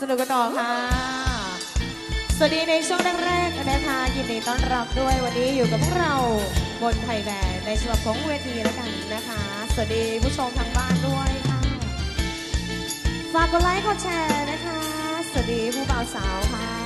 สนุกกันต่อค่ะ สวัสดีในช่วงแรกๆนะคะยินดีต้อนรับด้วยวันนี้อยู่กับพวกเราบนไทยแดนในสำหรับของเวทีแล้วกันนะคะ สวัสดีผู้ชมทางบ้านด้วยค่ะ ฝากกดไลค์กดแชร์นะคะ สวัสดีผู้บ่าวสาวค่ะ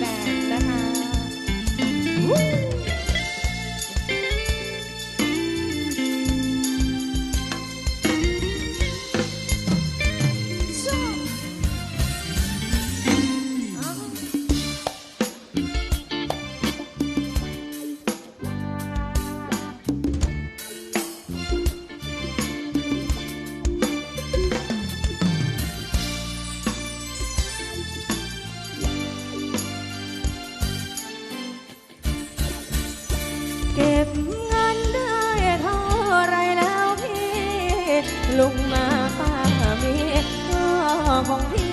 แบบนะคะ็บเงินได้เท่าไรแล้วพี่ ลุงมาป้ามีก็ของพี่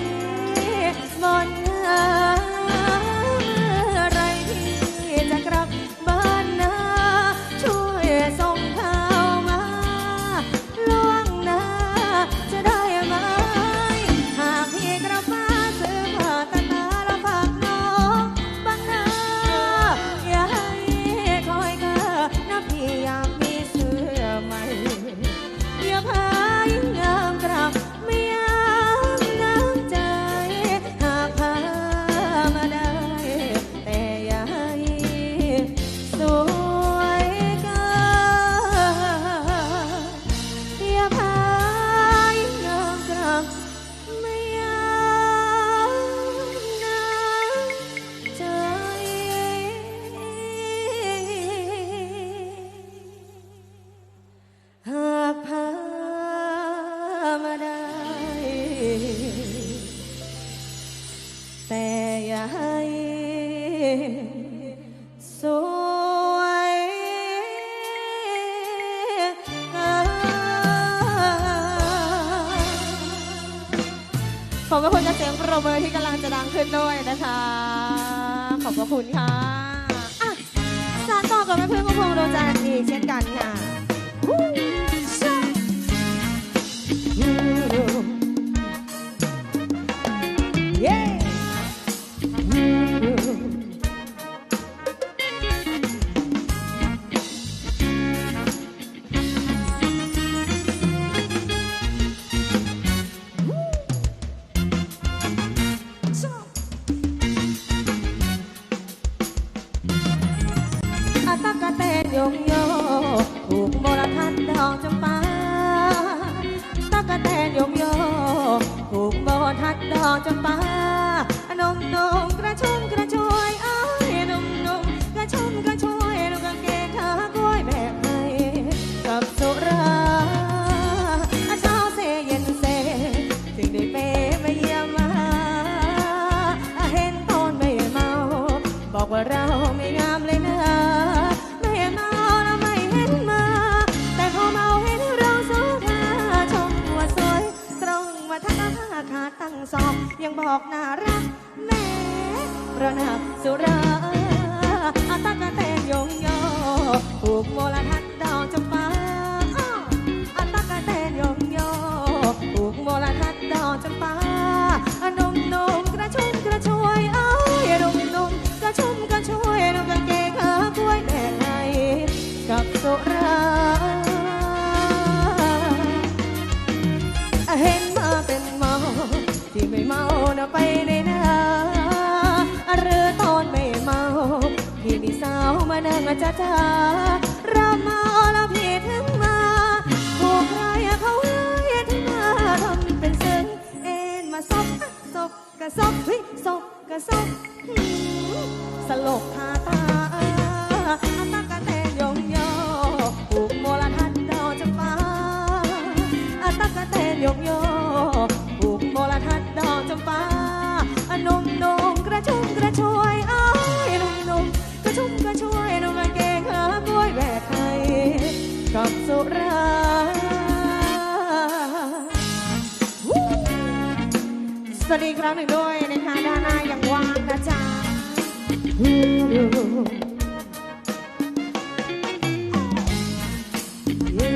ขอบคุณกับเสียงปรบมือที่กำลังจะดังขึ้นด้วยนะคะ ขอบคุณค่ะสานต่อกับเพื่อนๆของพงษ์โดนใจอีกเช่นกันค่ะ ทัดดอกจำปา ยังบอกน่ารักแม่เพราะนักสุราอาตากะเตนยงโยผูกโมลทัดดอกจำปา ไปในนาหรือตอนไม่เมาพี่มีสาวมานั่งจ้าจ้ารำมาแล้วพี่ถึงมาผูกใครเขาเลยถึงมาทำเป็นซึ้งเอ็นมาซบซบกระซบเฮ้ยซบกระซบสลบ วัสดีครั้งหนึ่งด้วยนะคะด้านหน้ายังว่างนะจ๊ะฮู้เย้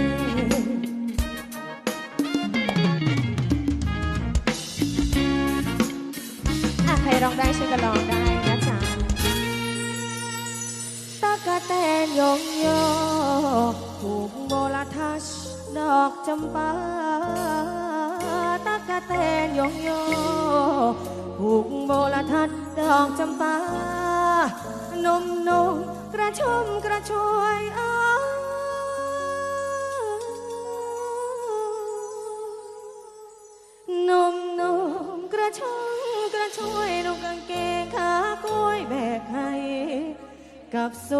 อะใครร้องได้ช่วยกันร้องได้นะจ๊ะตะกะแตนยงโยผูกโบลาทัชดอกจำปา กะแตนยงโยผูกโบลาทัชดอกจำปานมนมกระชุมกระชวยอ้านมนมกระชงกระชวยนมกางเกงขากล้วยแบกให้กับสุ